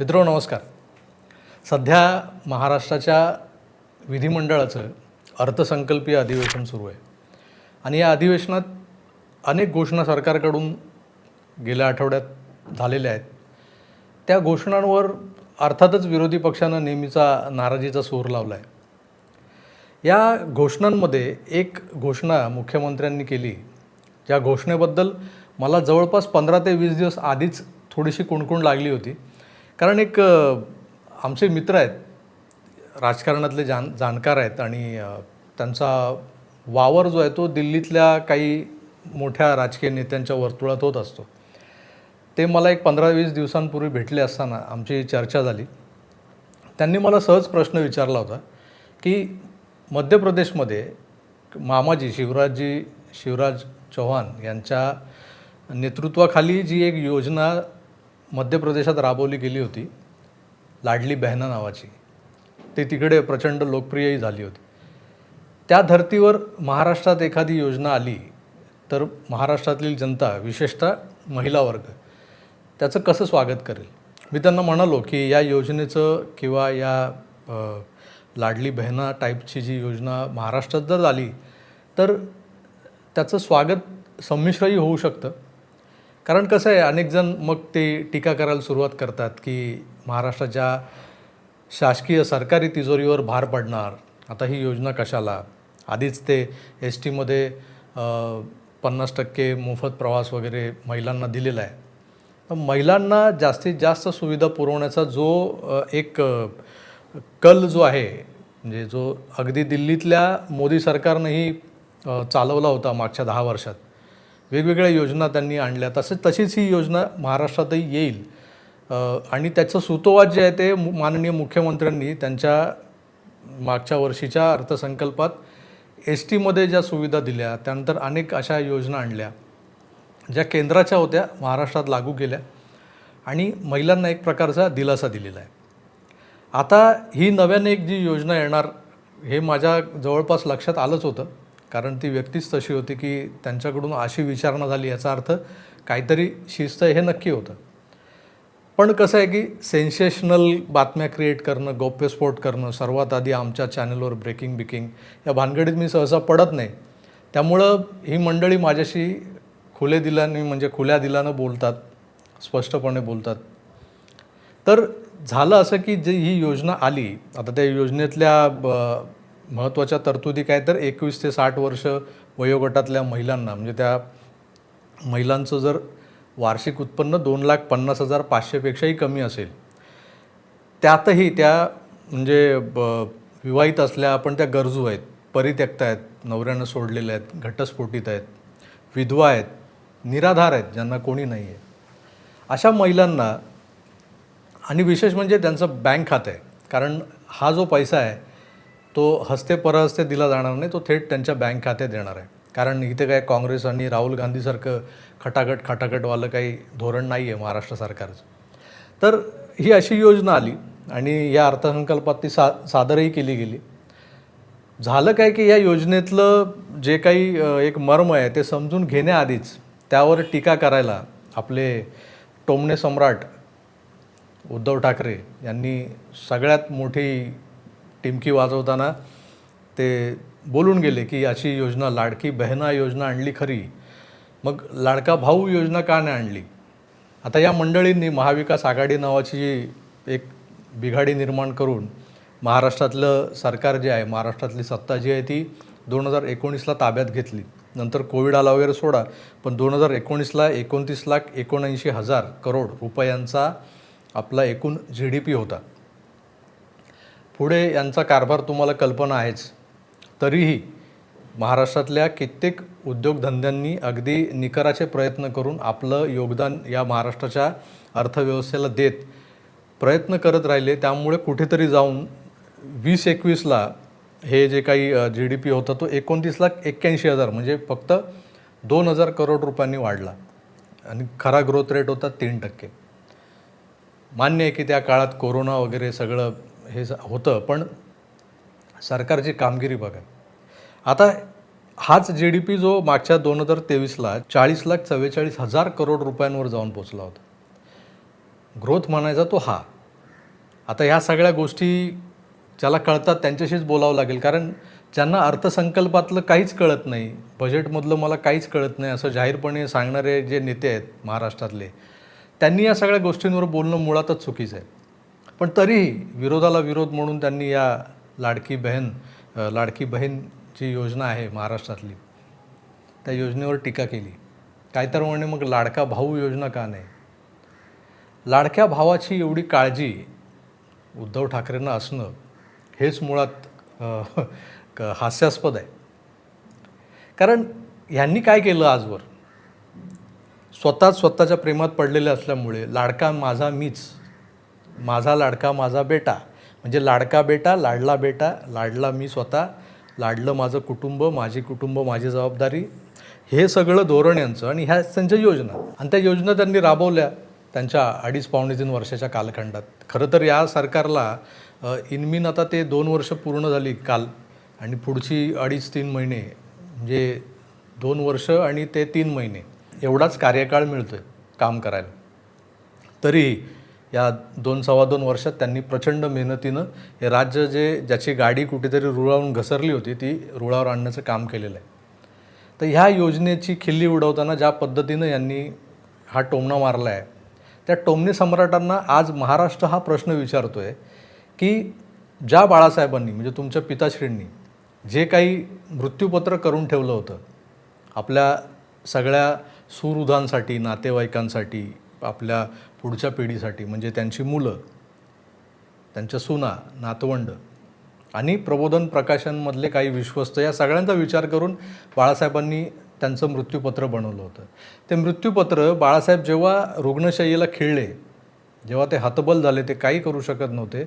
मित्रो नमस्कार. सध्या महाराष्ट्राच्या विधिमंडळाचं अर्थसंकल्पीय अधिवेशन सुरू आहे. आणि या अधिवेशनात अनेक घोषणा सरकारकडून गेल्या आठवड्यात झालेल्या आहेत. त्या घोषणांवर अर्थातच विरोधी पक्षानं नेहमीचा नाराजीचा सूर लावला आहे या घोषणांमध्ये एक घोषणा मुख्यमंत्र्यांनी केली. ज्या घोषणेबद्दल मला जवळपास पंधरा ते वीस दिवस आधीच थोडीशी कुणकुण लागली होती. कारण एक आमचे मित्र आहेत राजकारणातले जाण जाणकार आहेत आणि त्यांचा वावर जो आहे तो दिल्लीतल्या काही मोठ्या राजकीय नेत्यांच्या वर्तुळात होत असतो. ते मला एक पंधरा वीस दिवसांपूर्वी भेटले असताना आमची चर्चा झाली. त्यांनी मला सहज प्रश्न विचारला होता की मध्य प्रदेशमध्ये मामाजी शिवराजजी शिवराज चौहान यांच्या नेतृत्वाखाली जी एक योजना मध्य प्रदेशात राबवली गेली होती लाडली बहना नावाची. ती तिकडे प्रचंड लोकप्रियही झाली होती. त्या धर्तीवर महाराष्ट्रात एखादी योजना आली तर महाराष्ट्रातील जनता विशेषतः महिला वर्ग त्याचं कसं स्वागत करेल? मी त्यांना म्हणालो की या योजनेचं किंवा या लाडली बहना टाईपची जी योजना महाराष्ट्रात जर आली तर त्याचं स्वागत संमिश्रही होऊ शकतं. कारण कसं आहे अनेक जण मग ते टीका करायला सुरुवात करतात की महाराष्ट्राच्या शासकीय सरकारी तिजोरीवर भार पडणार आता ही योजना कशाला? आधीच ते एस टीमध्ये पन्नास टक्के मोफत प्रवास वगैरे महिलांना दिलेला आहे. तर महिलांना जास्तीत जास्त सुविधा पुरवण्याचा जो एक कल जो आहे म्हणजे जो अगदी दिल्लीतल्या मोदी सरकारनंही चालवला होता मागच्या दहा वर्षात वेगवेगळ्या योजना त्यांनी आणल्या तसेच तशीच ही योजना महाराष्ट्रातही येईल. आणि त्याचं सुतोवाच जे आहे ते माननीय मुख्यमंत्र्यांनी त्यांच्या मागच्या वर्षीच्या अर्थसंकल्पात एस टीमध्ये ज्या सुविधा दिल्या त्यानंतर अनेक अशा योजना आणल्या ज्या केंद्राच्या होत्या महाराष्ट्रात लागू केल्या आणि महिलांना एक प्रकारचा दिलासा दिलेला आहे. आता ही नव्याने एक जी योजना येणार हे माझ्या जवळपास लक्षात आलंच होतं. कारण ती व्यक्तीच तशी होती की त्यांच्याकडून अशी विचारणा झाली याचा अर्थ काहीतरी शिस्त हे नक्की होतं. पण कसं आहे की सेन्सेशनल बातम्या क्रिएट करणं गौप्यस्फोट करणं सर्वात आधी आमच्या चॅनलवर ब्रेकिंग बिकिंग या भानगडीत मी सहसा पडत नाही. त्यामुळं ही मंडळी माझ्याशी खुले दिलाने म्हणजे खुल्या दिलानं बोलतात स्पष्टपणे बोलतात. तर झालं असं की जी ही योजना आली आता त्या योजनेतल्या ब- महत्त्वाच्या तरतुदी काय तर एकवीस ते साठ वर्ष वयोगटातल्या महिलांना म्हणजे त्या महिलांचं जर वार्षिक उत्पन्न दोन लाख पन्नास हजार पाचशेपेक्षाही कमी असेल त्यातही त्या म्हणजे ब विवाहित असल्या पण त्या गरजू आहेत परित्यक्त आहेत नवऱ्यानं सोडलेल्या आहेत घटस्फोटित आहेत विधवा आहेत निराधार आहेत ज्यांना कोणी नाही आहे अशा महिलांना आणि विशेष म्हणजे त्यांचं बँक खातं आहे कारण हा जो पैसा आहे तो हस्ते परहस्ते दिला जाणार नाही तो थेट त्यांच्या बँक खात्यात येणार आहे. कारण इथे काय काँग्रेस आणि राहुल गांधीसारखं खटाखट खटाखटवालं काही धोरण नाही आहे महाराष्ट्र सरकारचं. तर ही अशी योजना आली आणि या अर्थसंकल्पात ती सा सादरही केली गेली. झालं काय की या योजनेतलं जे काही एक मर्म आहे ते समजून घेण्याआधीच त्यावर टीका करायला आपले टोमणे सम्राट उद्धव ठाकरे यांनी सगळ्यात मोठी टिमकी वाजवताना ते बोलून गेले की अशी योजना लाडकी बहना योजना आणली खरी. मग लाडका भाऊ योजना का नाही आणली? आता या मंडळींनी महाविकास आघाडी नावाची जी एक बिघाडी निर्माण करून महाराष्ट्रातलं सरकार जे आहे महाराष्ट्रातली सत्ता जी आहे ती दोन हजार एकोणीसला ताब्यात घेतली. नंतर कोविड आला वगैरे सोडा पण दोन हजार एकोणीसला एकोणतीस लाख एकोणऐंशी हजार करोड रुपयांचा आपला एकूण जी डी पी होता. पुढे यांचा कारभार तुम्हाला कल्पना आहेच. तरीही महाराष्ट्रातल्या कित्येक उद्योगधंद्यांनी अगदी निकराचे प्रयत्न करून आपलं योगदान या महाराष्ट्राच्या अर्थव्यवस्थेला देत प्रयत्न करत राहिले. त्यामुळे कुठेतरी जाऊन वीस एकवीसला हे जे काही जी डी पी होता तो एकोणतीस लाख एक्क्याऐंशी हजार म्हणजे फक्त दोन हजार करोड रुपयांनी वाढला. आणि खरा ग्रोथ रेट होता तीन टक्के. मान्य आहे की त्या काळात कोरोना वगैरे सगळं हे होतं पण सरकारची कामगिरी बघा. आता हाच जी डी पी जो मागच्या दोन हजार तेवीसला चाळीस लाख चव्वेचाळीस हजार करोड रुपयांवर जाऊन पोचला होता. ग्रोथ म्हणायचा तो हा. आता ह्या सगळ्या गोष्टी ज्याला कळतात त्यांच्याशीच बोलावं लागेल कारण ज्यांना अर्थसंकल्पातलं काहीच कळत नाही बजेटमधलं मला काहीच कळत नाही असं जाहीरपणे सांगणारे जे नेते आहेत महाराष्ट्रातले त्यांनी या सगळ्या गोष्टींवर बोलणं मुळातच चुकीचं आहे. पण तरीही विरोधाला विरोध म्हणून त्यांनी या लाडकी बहीण लाडकी बहीण जी योजना आहे महाराष्ट्रातली. त्या योजनेवर टीका केली. काय तर म्हणे मग लाडका भाऊ योजना का नाही? लाडक्या भावाची एवढी काळजी उद्धव ठाकरेंना असणं हेच मुळात हास्यास्पद आहे. कारण ह्यांनी काय केलं आजवर? स्वतःच स्वतःच्या प्रेमात पडलेले असल्यामुळे लाडका माझा मीच माझा लाडका माझा बेटा. म्हणजे लाडका बेटा लाडला बेटा लाडला मी स्वतः लाडलं माझं कुटुंब माझी कुटुंब माझी जबाबदारी. हे सगळं धोरण यांचं आणि ह्या त्यांच्या योजना. आणि त्या योजना त्यांनी राबवल्या त्यांच्या अडीच पावणे तीन वर्षाच्या कालखंडात. खरं तर या सरकारला इनमिन आता ते दोन वर्ष पूर्ण झाली काल. आणि पुढची अडीच तीन महिने म्हणजे दोन वर्ष आणि ते तीन महिने एवढाच कार्यकाळ मिळतो आहे काम करायला. तरीही या दोन सव्वा दोन वर्षात त्यांनी प्रचंड मेहनतीनं हे राज्य जे ज्याची गाडी कुठेतरी रुळावून घसरली होती ती रुळावर आणण्याचं काम केलेलं आहे. तर ह्या योजनेची खिल्ली उडवताना ज्या पद्धतीनं यांनी हा टोमणा मारला आहे त्या टोमणे सम्राटांना आज महाराष्ट्र हा प्रश्न विचारतो आहे की ज्या बाळासाहेबांनी म्हणजे तुमच्या पिताश्रींनी जे काही मृत्यूपत्र करून ठेवलं होतं आपल्या सगळ्या सुरुधांसाठी नातेवाईकांसाठी आपल्या पुढच्या पिढीसाठी म्हणजे त्यांची मुलं त्यांच्या सुना नातवंड आणि प्रबोधन प्रकाशनमधले काही विश्वस्त या सगळ्यांचा विचार करून बाळासाहेबांनी त्यांचं मृत्यूपत्र बनवलं होतं. ते मृत्यूपत्र बाळासाहेब जेव्हा रुग्णशय्येला खिळले जेव्हा ते हतबल झाले ते काही करू शकत नव्हते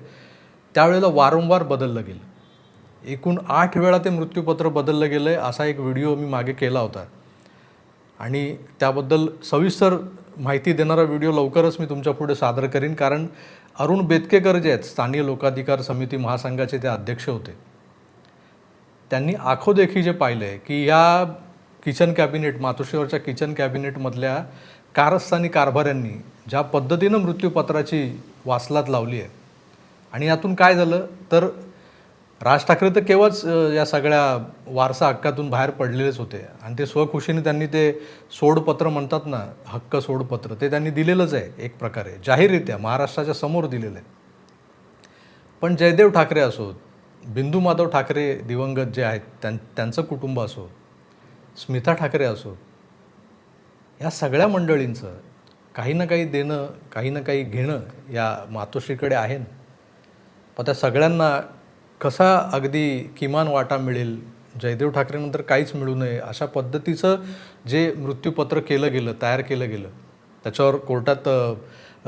त्यावेळेला वारंवार बदललं गेलं. एकूण आठ वेळा ते मृत्यूपत्र बदललं गेलं आहे असा एक व्हिडिओ मी मागे केला होता. आणि त्याबद्दल सविस्तर माहिती देणारा व्हिडिओ लवकरच मी तुमच्यापुढे सादर करीन. कारण अरुण बेतकेकर जे आहेत स्थानीय लोकाधिकार समिती महासंघाचे ते अध्यक्ष होते. त्यांनी आखोदेखी जे पाहिलं आहे की या किचन कॅबिनेट मातोश्रीवरच्या किचन कॅबिनेटमधल्या कारस्थानी कारभाऱ्यांनी ज्या पद्धतीनं मृत्यूपत्राची वासलात लावली आहे आणि यातून काय झालं? तर राज ठाकरे तर केव्हाच या सगळ्या वारसा हक्कातून बाहेर पडलेलेच होते. आणि ते स्वखुशीने त्यांनी ते सोडपत्र म्हणतात ना हक्क सोडपत्र ते त्यांनी दिलेलंच आहे एक प्रकारे. जाहीररित्या महाराष्ट्राच्या समोर दिलेलं आहे पण जयदेव ठाकरे असो बिंदू माधव ठाकरे दिवंगत जे आहेत त्यां त्यांचं कुटुंब असो स्मिता ठाकरे असो या सगळ्या मंडळींचं काही ना काही देणं काही ना काही घेणं या मातोश्रीकडे आहे ना. पण त्या सगळ्यांना कसा अगदी किमान वाटा मिळेल जयदेव ठाकरेनंतर काहीच मिळू नये अशा पद्धतीचं जे मृत्यूपत्र केलं गेलं तयार केलं गेलं त्याच्यावर कोर्टात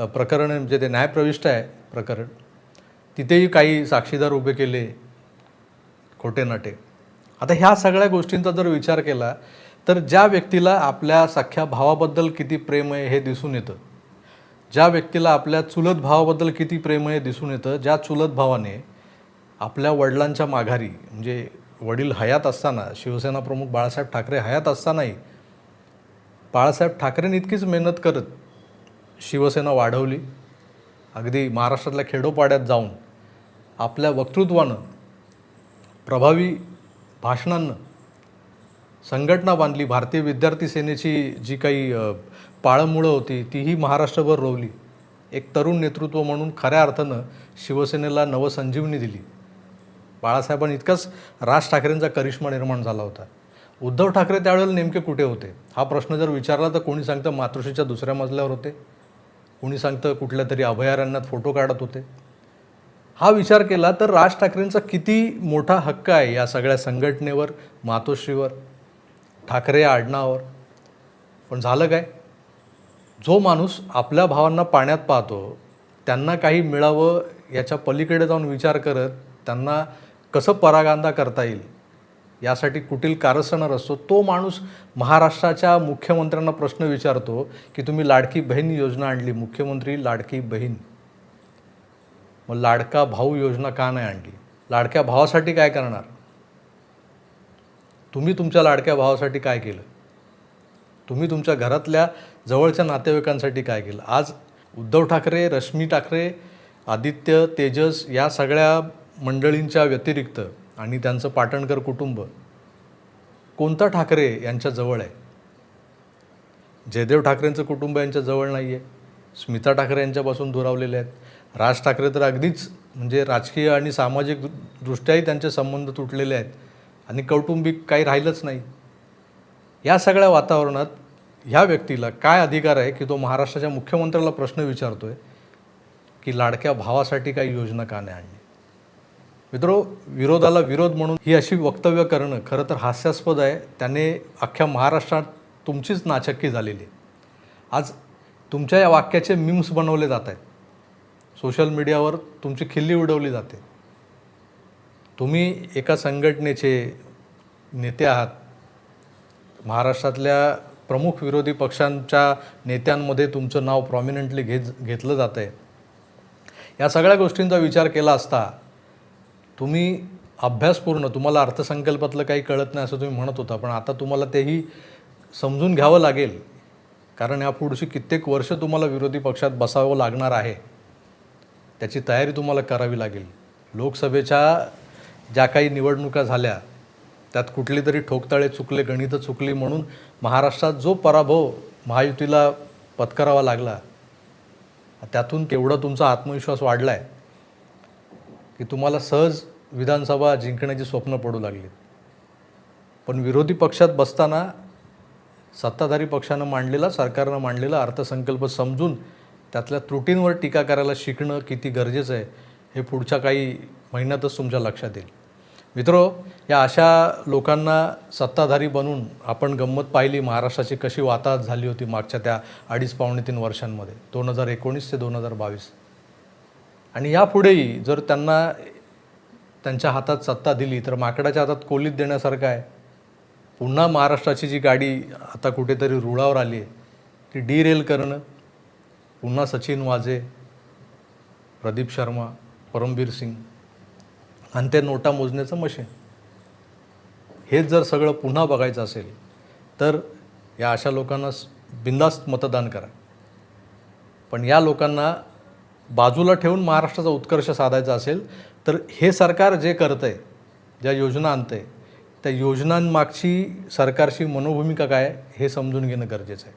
प्रकरण म्हणजे ते न्यायप्रविष्ट आहे प्रकरण. तिथेही काही साक्षीदार उभे केले खोटे नाटे. आता ह्या सगळ्या गोष्टींचा जर विचार केला तर ज्या व्यक्तीला आपल्या सख्या भावाबद्दल किती प्रेम आहे हे दिसून येतं. ज्या व्यक्तीला आपल्या चुलत भावाबद्दल किती प्रेम आहे दिसून येतं ज्या चुलत भावाने आपल्या वडिलांच्या माघारी म्हणजे वडील हयात असताना शिवसेना प्रमुख बाळासाहेब ठाकरे हयात असतानाही बाळासाहेब ठाकरेंनी इतकीच मेहनत करत शिवसेना वाढवली. अगदी महाराष्ट्रातल्या खेडोपाड्यात जाऊन आपल्या वक्तृत्वानं प्रभावी भाषणांनं संघटना बांधली. भारतीय विद्यार्थी सेनेची जी काही पाळंमुळं होती तीही महाराष्ट्रभर रोवली. एक तरुण नेतृत्व म्हणून खऱ्या अर्थानं शिवसेनेला नवसंजीवनी दिली. बाळासाहेबांनी इतकाच राज ठाकरेंचा करिश्मा निर्माण झाला होता. उद्धव ठाकरे त्यावेळेला नेमके कुठे होते? हा प्रश्न जर विचारला तर कोणी सांगतं मातृश्रीच्या दुसऱ्या मजल्यावर होते? कोणी सांगतं कुठल्या तरी अभयारण्यात फोटो काढत होते? हा विचार केला तर राज ठाकरेंचा किती मोठा हक्क आहे या सगळ्या संघटनेवर मातोश्रीवर ठाकरे या आडनावर पण झालं काय? जो माणूस आपल्या भावांना पाण्यात पाहतो त्यांना काही मिळावं याच्या पलीकडे जाऊन विचार करत त्यांना कसं परागांदा करता येईल? यासाठी कुटील कारसनर असतो तो माणूस महाराष्ट्राच्या मुख्यमंत्र्यांना प्रश्न विचारतो की तुम्ही लाडकी बहीण योजना आणली? मुख्यमंत्री लाडकी बहीण. मग लाडका भाऊ योजना का नाही आणली? लाडक्या भावासाठी काय करणार? तुम्ही तुमच्या लाडक्या भावासाठी काय केलं? तुम्ही तुमच्या घरातल्या जवळच्या नातेवाईकांसाठी काय केलं? आज उद्धव ठाकरे रश्मी ठाकरे आदित्य तेजस या सगळ्या मंडळींच्या व्यतिरिक्त आणि त्यांचं पाटणकर कुटुंब कोणता ठाकरे यांच्या जवळ आहे? जयदेव ठाकरेंचं कुटुंब यांच्या जवळ नाही आहे स्मिता ठाकरे यांच्यापासून दुरावलेले आहेत. राज ठाकरे तर अगदीच म्हणजे राजकीय आणि सामाजिक दृष्ट्याही त्यांचे संबंध तुटलेले आहेत आणि कौटुंबिक काही राहिलंच नाही. या सगळ्या वातावरणात ह्या व्यक्तीला काय अधिकार आहे की तो महाराष्ट्राच्या मुख्यमंत्र्याला प्रश्न विचारतो आहे की लाडक्या भावासाठी काही योजना का नाही आणली? मित्रो विरोधाला विरोध म्हणून ही अशी वक्तव्य करणं खरं तर हास्यास्पद आहे. त्याने अख्ख्या महाराष्ट्रात तुमचीच नाचक्की झालेली आहे. आज तुमच्या या वाक्याचे मीम्स बनवले जात आहेत. सोशल मीडियावर तुमची खिल्ली उडवली जाते. तुम्ही एका संघटनेचे नेते आहात. महाराष्ट्रातल्या प्रमुख विरोधी पक्षांच्या नेत्यांमध्ये तुमचं नाव प्रॉमिनंटली घेत घेतलं जातं आहे या सगळ्या गोष्टींचा विचार केला असता तुम्ही अभ्यासपूर्ण तुम्हाला अर्थसंकल्पातलं काही कळत नाही असं तुम्ही म्हणत होता पण आता तुम्हाला तेही समजून घ्यावं लागेल कारण या पुढची कित्येक वर्ष तुम्हाला विरोधी पक्षात बसावं लागणार आहे. त्याची तयारी तुम्हाला करावी लागेल. लोकसभेच्या ज्या काही निवडणुका झाल्या त्यात कुठली तरी ठोकताळे चुकले गणितं चुकली म्हणून महाराष्ट्रात जो पराभव महायुतीला पत्करावा लागला त्यातून केवढा तुमचा आत्मविश्वास वाढला आहे की तुम्हाला सहज विधानसभा जिंकण्याची स्वप्न पडू लागली. पण विरोधी पक्षात बसताना सत्ताधारी पक्षानं मांडलेला सरकारनं मांडलेला अर्थसंकल्प समजून त्यातल्या त्रुटींवर टीका करायला शिकणं किती गरजेचं आहे हे पुढच्या काही महिन्यातच तुमच्या लक्षात येईल. मित्रो या अशा लोकांना सत्ताधारी बनून आपण गंमत पाहिली महाराष्ट्राची कशी वाताहत झाली होती मागच्या त्या अडीच पावणे तीन वर्षांमध्ये? दोन हजार एकोणीस ते दोन हजार बावीस. आणि यापुढेही जर त्यांना त्यांच्या हातात सत्ता दिली तर माकडाच्या हातात कोलीत देण्यासारखं आहे. पुन्हा महाराष्ट्राची जी गाडी आता कुठेतरी रुळावर आली आहे ती डी रेल करणं. पुन्हा सचिन वाजे प्रदीप शर्मा परमबीर सिंग. आणि ते नोटा मोजण्याचं मशीन. हेच जर सगळं पुन्हा बघायचं असेल तर या अशा लोकांना बिंदास्त मतदान करा. पण या लोकांना बाजूला ठेवून महाराष्ट्राचा उत्कर्ष साधायचा असेल तर हे सरकार जे करतं आहे ज्या योजना आणतं आहे त्या योजनांमागची सरकारची मनोभूमिका काय हे समजून घेणं गरजेचं आहे.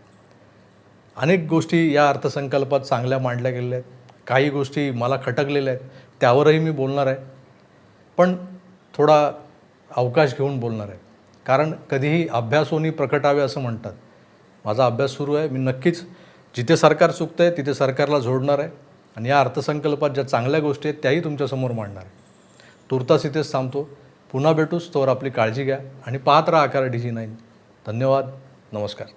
अनेक गोष्टी या अर्थसंकल्पात चांगल्या मांडल्या गेलेल्या आहेत. काही गोष्टी मला खटकलेल्या आहेत. त्यावरही मी बोलणार आहे. पण थोडा अवकाश घेऊन बोलणार आहे. कारण कधीही अभ्यासोनी प्रकटावे असं म्हणतात. माझा अभ्यास सुरू आहे. मी नक्कीच जिथे सरकार चुकतं आहे तिथे सरकारला जोडणार आहे. आणि या अर्थसंकल्पात ज्या चांगल्या गोष्टी आहेत त्याही तुमच्यासमोर मांडणार. तुर्तास इथेच थांबतो. पुन्हा भेटूच तोवर आपली काळजी घ्या आणि पाहत राहा आकार डी जी नाईन. धन्यवाद. नमस्कार.